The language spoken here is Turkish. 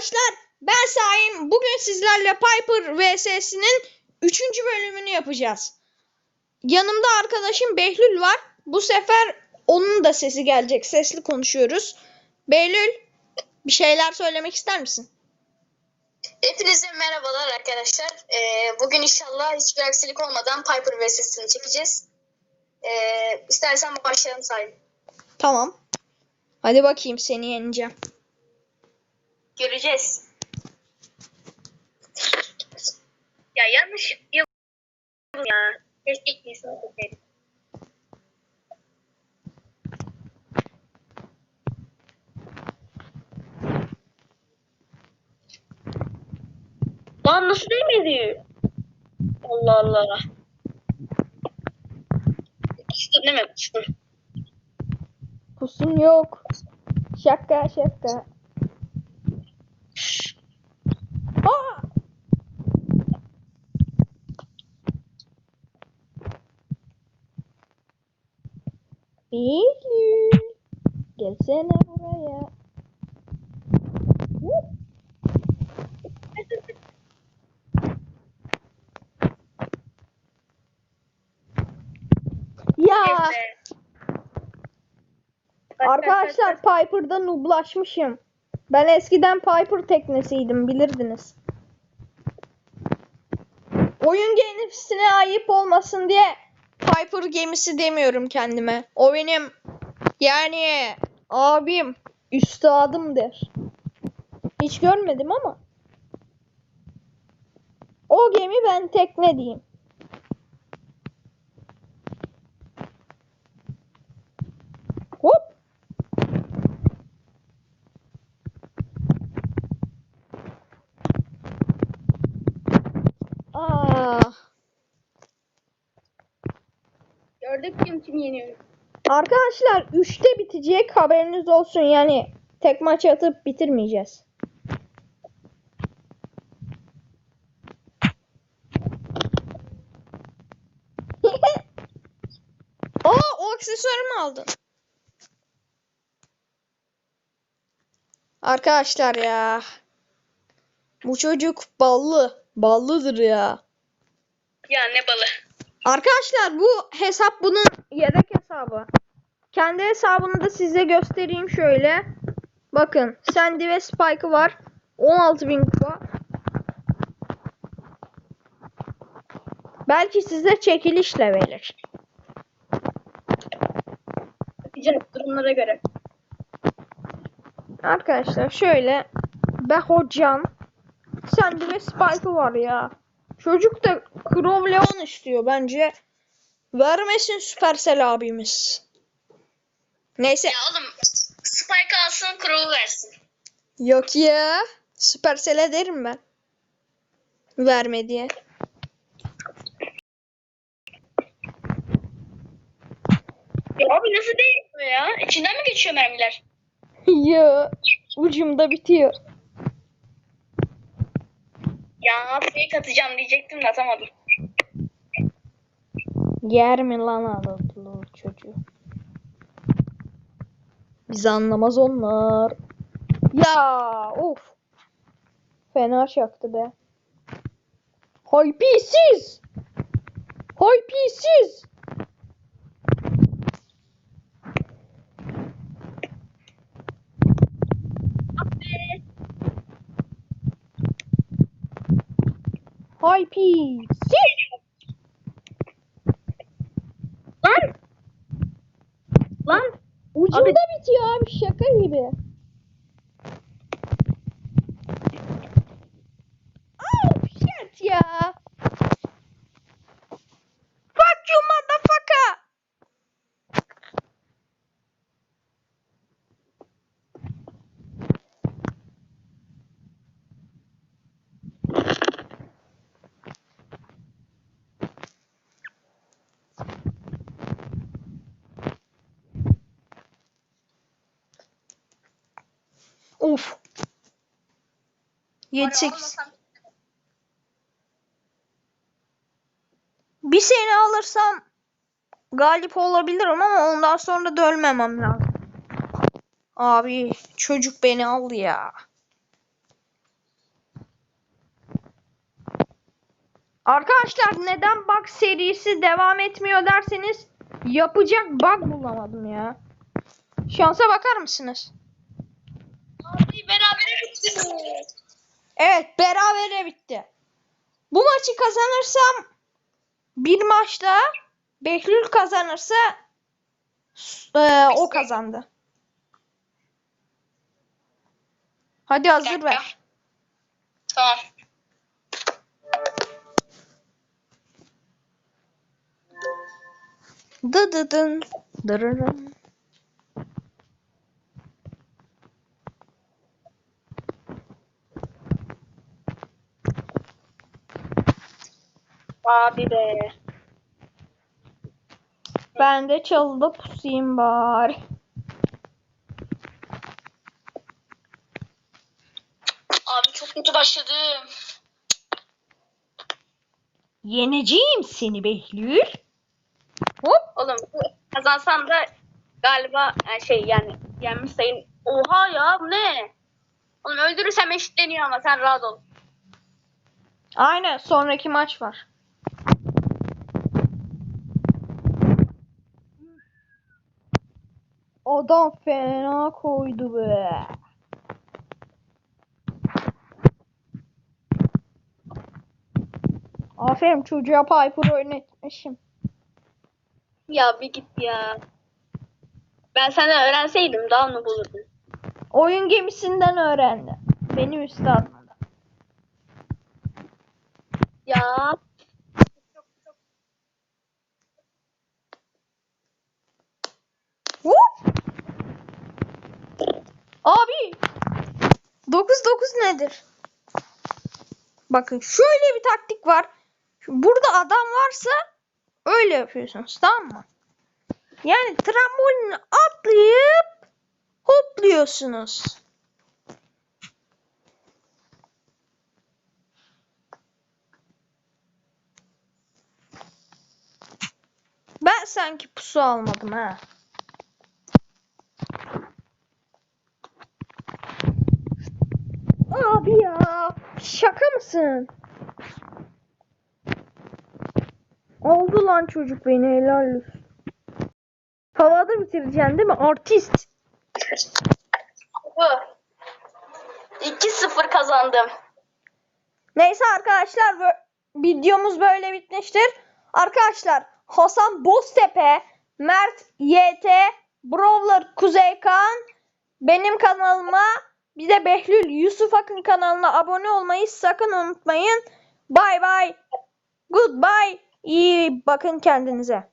arkadaşlar ben Saim. Bugün sizlerle Piper VS'sinin 3. bölümünü yapacağız. Yanımda arkadaşım Behlül var. Bu sefer onun da sesi gelecek. Sesli konuşuyoruz. Behlül bir şeyler söylemek ister misin? Hepinize merhabalar arkadaşlar. Ee, bugün inşallah hiçbir aksilik olmadan Piper VS'sini çekeceğiz. Ee, istersen başlayalım Salim. Tamam. Hadi bakayım seni yeneceğim. Göreceğiz. Ya yanlış ya. Keşke iyisini tutaydım. Lan nasıl değmedi? Allah Allah. Kustun değil mi? Kustun. Pusun yok. Şaka şaka. Aa! Eylül. Gelsene buraya. Ya arkadaşlar Piper'da nublaşmışım. Ben eskiden Piper teknesiydim bilirdiniz. Oyun gemisine ayıp olmasın diye Piper gemisi demiyorum kendime. O benim yani abim, üstadımdır. Hiç görmedim ama. O gemi ben tekne diyeyim. Hop. Aa. Gördük kim kim yeniyor. Arkadaşlar 3'te bitecek haberiniz olsun yani tek maç atıp bitirmeyeceğiz. Aa o aksesuarımı aldın. Arkadaşlar ya. Bu çocuk ballı. Ballıdır ya. Ya ne balı. Arkadaşlar bu hesap bunun yedek hesabı. Kendi hesabını da size göstereyim şöyle. Bakın Sandy ve Spike'ı var. 16.000 kupa. Belki size çekilişle verir. Bakacağız durumlara göre. Arkadaşlar şöyle Behocan Sandy ve Spike'ı var ya. Çocuk da Chrome Leon istiyor bence. Vermesin Supercell abimiz. Neyse. Ya oğlum Spike alsın Crow versin. Yok ya. Supercell'e derim ben. Verme diye. Ya abi nasıl değil ya? İçinden mi geçiyor mermiler? ya ucumda bitiyor. Ya fake atacağım diyecektim de atamadım. Yer mi lan Anadolu çocuğu? Biz anlamaz onlar. Ya of. Fena çaktı be. Hay pisiz. Hay pisiz. Lan! Lan! Ucunda bitiyor abi şaka gibi. 7-8. Bir seni alırsam galip olabilirim ama ondan sonra da lazım. Abi çocuk beni aldı ya. Arkadaşlar neden bug serisi devam etmiyor derseniz yapacak bug bulamadım ya. Şansa bakar mısınız? Abi berabere bitti. Evet berabere bitti. Bu maçı kazanırsam bir maçta Behlül kazanırsa e, o kazandı. Hadi hazır ver. Tamam. Dıdıdın. Dırırın. Abi be. Ben de çalıda pusayım bari. Abi çok kötü başladım. Yeneceğim seni Behlül. Hop. Oğlum kazansam da galiba yani şey yani yenmiş sayın. Oha ya bu ne? Oğlum öldürürsem eşitleniyor ama sen rahat ol. Aynen sonraki maç var. Adam fena koydu be. Aferin çocuğa Piper oynatmışım. Ya bir git ya. Ben senden öğrenseydim daha mı bulurdun? Oyun gemisinden öğrendi. Benim üstadım. Ya. Hop. Abi 9-9 nedir? Bakın şöyle bir taktik var. Burada adam varsa öyle yapıyorsunuz tamam mı? Yani trambolini atlayıp hopluyorsunuz. Ben sanki pusu almadım ha. Abi ya. Şaka mısın? Oldu lan çocuk beni helal olsun. Havada bitireceksin değil mi? Artist. Bu. 2-0 kazandım. Neyse arkadaşlar bö- videomuz böyle bitmiştir. Arkadaşlar Hasan Boztepe, Mert YT, Brawler Kuzey Kaan benim kanalıma bir de Behlül Yusuf Akın kanalına abone olmayı sakın unutmayın. Bye bye. Goodbye. İyi bakın kendinize.